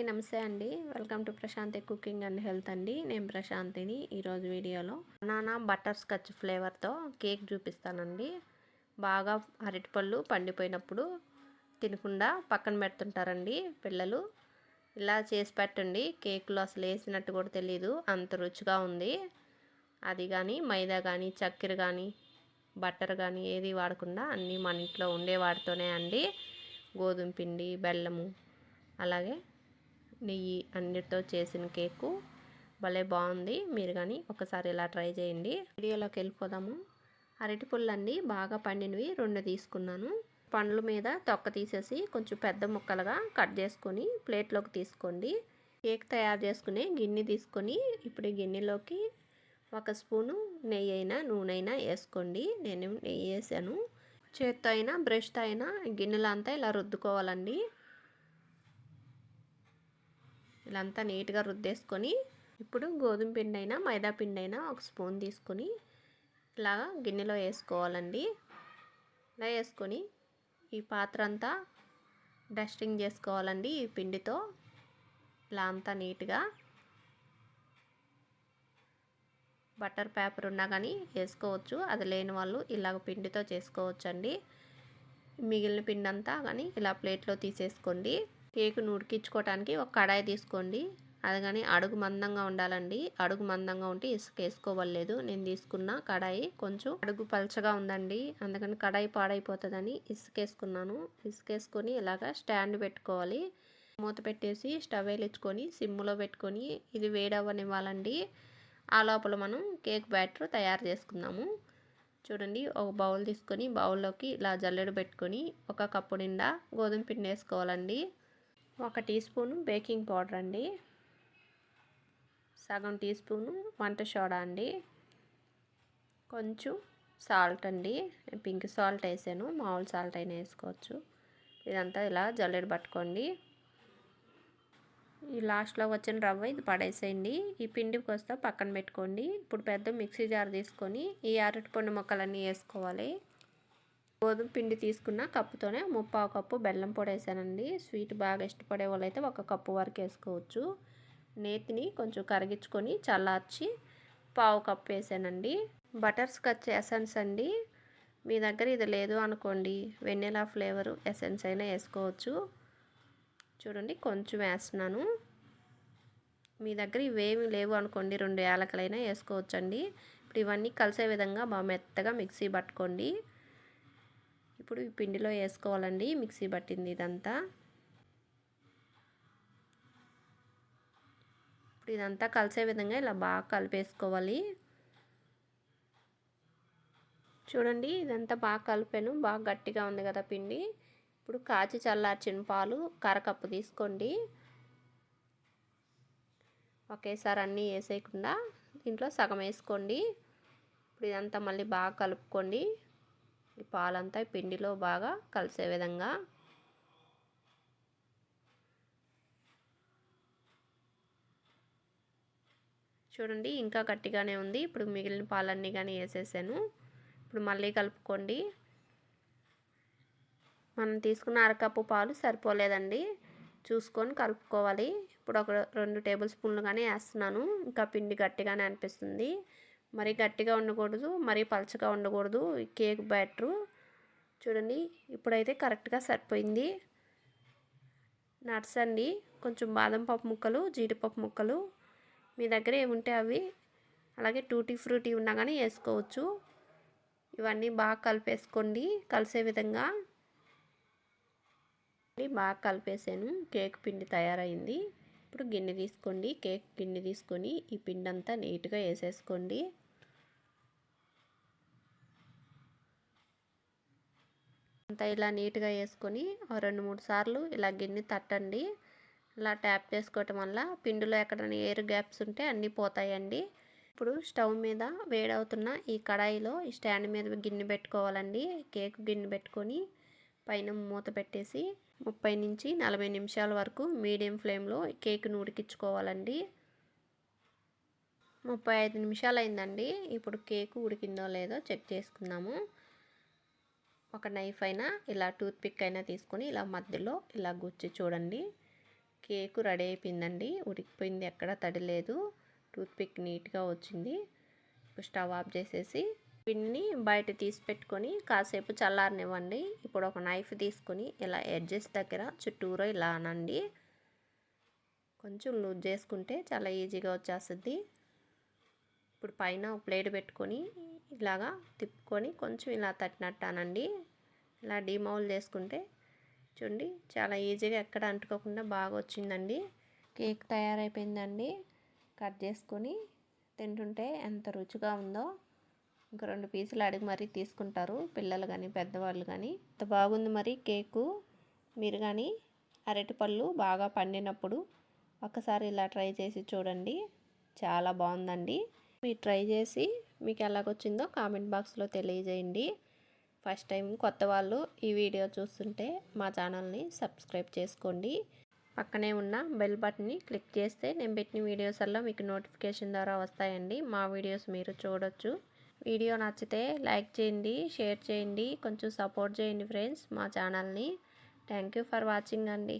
నమస్తే అండి. Welcome to Prashanti cooking and health అండి. నేను ప్రశాంతిని ఈరోజు వీడియోలో. బనానా బటర్ స్కచ్ ఫ్లేవర్తో కేక్ చూపిస్తానండి. బాగా అరటిపళ్ళు పండిపోయినప్పుడు తినకుండా పక్కన పెడుతుంటారండి పిల్లలు. ఇలా చేసి పెట్టండి. కేకులో అసలు వేసినట్టు కూడా తెలియదు అంత రుచిగా ఉంది. అది కానీ మైదా కానీ చక్కెర కానీ బట్టర్ కానీ ఏది వాడకుండా అన్నీ మన ఇంట్లో ఉండే వాటితోనే అండి. గోధుమ పిండి బెల్లము అలాగే నెయ్యి అన్నిటితో చేసిన కేకు. భలే బాగుంది. మీరు కానీ ఒకసారి ఇలా ట్రై చేయండి. వీడియోలోకి వెళ్ళిపోదాము. అరటి పుల్లన్నీ బాగా పండినవి రెండు తీసుకున్నాను. పండ్ల మీద తొక్క తీసేసి కొంచెం పెద్ద ముక్కలుగా కట్ చేసుకొని ప్లేట్లోకి తీసుకోండి. కేక్ తయారు చేసుకునే గిన్నె తీసుకొని ఇప్పుడు గిన్నెలోకి ఒక స్పూను నెయ్యి అయినా నూనె అయినా వేసుకోండి. నేను నెయ్యి వేసాను. చేత్తో అయినా బ్రష్తో అయినా గిన్నెలో అంతా ఇలా రుద్దుకోవాలండి. ఇలా అంతా నీట్గా రుద్దేసుకొని ఇప్పుడు గోధుమ పిండి అయినా మైదా పిండి అయినా ఒక స్పూన్ తీసుకొని ఇలాగా గిన్నెలో వేసుకోవాలండి. ఇలా వేసుకొని ఈ పాత్ర అంతా డస్టింగ్ చేసుకోవాలండి ఈ పిండితో. ఇలా అంతా నీట్గా బటర్ పేపర్ ఉన్నా కానీ వేసుకోవచ్చు. అది లేని వాళ్ళు ఇలాగ పిండితో చేసుకోవచ్చు అండి మిగిలిన పిండి అంతా కానీ ఇలా ప్లేట్లో తీసేసుకోండి. కేకును ఉడికించుకోవటానికి ఒక కడాయి తీసుకోండి. అది కానీ అడుగు మందంగా ఉండాలండి. అడుగు మందంగా ఉంటే ఇసుక వేసుకోవలేదు నేను తీసుకున్న కడాయి కొంచెం అడుగు పలచగా ఉందండి. అందుకని కడాయి పాడైపోతుందని ఇసుక వేసుకున్నాను. ఇసుక వేసుకొని ఇలాగ స్టాండ్ పెట్టుకోవాలి. మూత పెట్టేసి స్టవ్ వేలించుకొని సిమ్లో పెట్టుకొని ఇది వేడవనివ్వాలండి ఆ లోపల మనం కేక్ బ్యాటర్ తయారు చేసుకుందాము. చూడండి ఒక బౌల్ తీసుకొని బౌల్లోకి ఇలా జల్లెడు పెట్టుకొని ఒక కప్పు నిండా గోధుమ పిండి వేసుకోవాలండి. ఒక టీ స్పూను బేకింగ్ పౌడర్ అండి. సగం టీ స్పూను వంట సోడా అండి. కొంచెం సాల్ట్ అండి. పింక్ సాల్ట్ వేసాను మామూలు సాల్ట్ అయినా వేసుకోవచ్చు. ఇదంతా ఇలా జల్లెడ పట్టుకోండి. ఈ లాస్ట్లో వచ్చిన రవ్వ ఇది పడేసేయండి. ఈ పిండికి వస్తే పక్కన పెట్టుకోండి. ఇప్పుడు పెద్ద మిక్సీ జార్ తీసుకొని ఈ అరటిపండు మొక్కలన్నీ వేసుకోవాలి. గోధుమ పిండి తీసుకున్న కప్పుతోనే ముప్పావు కప్పు బెల్లం పొడి వేసానండి స్వీట్ బాగా ఇష్టపడే వాళ్ళైతే ఒక కప్పు వరకు వేసుకోవచ్చు. నేతిని కొంచెం కరిగించుకొని చల్లార్చి పావు కప్పు వేసానండి. బటర్ స్కచ్ ఎసెన్స్ అండి. మీ దగ్గర ఇది లేదు అనుకోండి. వెన్నెలా ఫ్లేవర్ ఎసెన్స్ అయినా వేసుకోవచ్చు. చూడండి కొంచెం వేస్తున్నాను. మీ దగ్గర ఇవేమి లేవు అనుకోండి రెండు యాలకలైనా వేసుకోవచ్చండి. ఇప్పుడు ఇవన్నీ కలిసే విధంగా బాగా మెత్తగా మిక్సీ పట్టుకోండి. ఇప్పుడు ఈ పిండిలో వేసుకోవాలండి మిక్సీ పట్టింది ఇదంతా. ఇప్పుడు ఇదంతా కలిసే విధంగా ఇలా బాగా కలిపేసుకోవాలి. చూడండి ఇదంతా బాగా కలిపాను బాగా గట్టిగా ఉంది కదా పిండి. ఇప్పుడు కాచి చల్లార్చిన పాలు కరకప్పు తీసుకోండి. ఒకేసారి అన్నీ వేసేయకుండా దీంట్లో సగం వేసుకోండి. ఇప్పుడు ఇదంతా మళ్ళీ బాగా కలుపుకోండి. ఈ పాలంతా పిండిలో బాగా కలిసే విధంగా చూడండి ఇంకా గట్టిగానే ఉంది. ఇప్పుడు మిగిలిన పాలన్నీ కానీ వేసేసాను. ఇప్పుడు మళ్ళీ కలుపుకోండి. మనం తీసుకున్న అరకప్పు పాలు సరిపోలేదండి. చూసుకొని కలుపుకోవాలి. ఇప్పుడు ఒక రెండు టేబుల్ స్పూన్లు కానీ వేస్తున్నాను. ఇంకా పిండి గట్టిగానే అనిపిస్తుంది. మరీ గట్టిగా ఉండకూడదు మరీ పలచగా ఉండకూడదు. Cake batter. చూడండి ఇప్పుడైతే కరెక్ట్గా సరిపోయింది. నట్స్ అండి కొంచెం బాదం పప్పు ముక్కలు జీడిపప్పు ముక్కలు. మీ దగ్గర ఏముంటే అవి. అలాగే టూటీ ఫ్రూటీ ఉన్నా కానీ వేసుకోవచ్చు. ఇవన్నీ బాగా కలిపేసుకోండి కలిసే విధంగా. బాగా కలిపేసాను. కేక్ పిండి తయారైంది. ఇప్పుడు గిన్నె తీసుకోండి కేక్ గిన్నె తీసుకొని ఈ పిండి అంతా నీట్గా వేసేసుకోండి. అంతా ఇలా నీట్గా వేసుకొని రెండు మూడు సార్లు ఇలా గిన్నె తట్టండి. ఇలా ట్యాప్ చేసుకోవటం వల్ల పిండిలో ఎక్కడైనా ఎయిర్ గ్యాప్స్ ఉంటే అన్నీ పోతాయండి. ఇప్పుడు స్టవ్ మీద వేడవుతున్న ఈ కడాయిలో ఈ స్టాండ్ మీద గిన్నె పెట్టుకోవాలండి. కేక్ గిన్నె పెట్టుకొని పైన మూత పెట్టేసి ముప్పై నుంచి నలభై నిమిషాల వరకు మీడియం ఫ్లేమ్లో కేక్ను ఉడికించుకోవాలండి. ముప్పై ఐదు నిమిషాలు అయిందండి ఇప్పుడు కేకు ఉడికిందో లేదో చెక్ చేసుకుందాము. ఒక నైఫ్ అయినా ఇలా టూత్ పిక్ అయినా తీసుకొని ఇలా మధ్యలో ఇలా గుచ్చి చూడండి. కేకు రెడీ అయిపోయిందండి. ఉడికిపోయింది ఎక్కడ తడి లేదు. టూత్పిక్ నీట్గా వచ్చింది. ఇప్పుడు స్టవ్ ఆఫ్ చేసేసి పిండిని బయట తీసి పెట్టుకొని కాసేపు చల్లారనివ్వండి. ఇప్పుడు ఒక నైఫ్ తీసుకొని ఇలా ఎడ్జెస్ దగ్గర చుట్టూరా ఇలా అనండి. కొంచెం లూజ్ చేసుకుంటే చాలా ఈజీగా వచ్చేస్తుంది. ఇప్పుడు పైన ప్లేట్ పెట్టుకొని ఇలాగా తిప్పుకొని కొంచెం ఇలా తట్టినట్టానండి. ఇలా డీమౌల్ చేసుకుంటే చూడండి చాలా ఈజీగా ఎక్కడ అంటుకోకుండా బాగా వచ్చిందండి. కేక్ తయారైపోయిందండి. కట్ చేసుకొని తింటుంటే ఎంత రుచిగా ఉందో. ఇంకా రెండు పీసులు అడిగి మరీ తీసుకుంటారు పిల్లలు కానీ పెద్దవాళ్ళు కానీ అంత బాగుంది మరి కేకు. మీరు కానీ అరటిపళ్ళు బాగా పండినప్పుడు ఒకసారి ఇలా ట్రై చేసి చూడండి. చాలా బాగుందండి. మీరు ట్రై చేసి మీకు ఎలాగొచ్చిందో కామెంట్ బాక్స్లో తెలియజేయండి. ఫస్ట్ టైం కొత్త వాళ్ళు ఈ వీడియో చూస్తుంటే మా ఛానల్ని సబ్స్క్రైబ్ చేసుకోండి. పక్కనే ఉన్న బెల్ బటన్ని క్లిక్ చేస్తే నేను పెట్టిన వీడియోస్ అలా మీకు నోటిఫికేషన్ ద్వారా వస్తాయండి. మా వీడియోస్ మీరు చూడొచ్చు. వీడియో నచ్చితే లైక్ చేయండి షేర్ చేయండి కొంచెం సపోర్ట్ చేయండి ఫ్రెండ్స్ మా ఛానల్ని. థ్యాంక్ యూ ఫర్ వాచింగ్ అండి.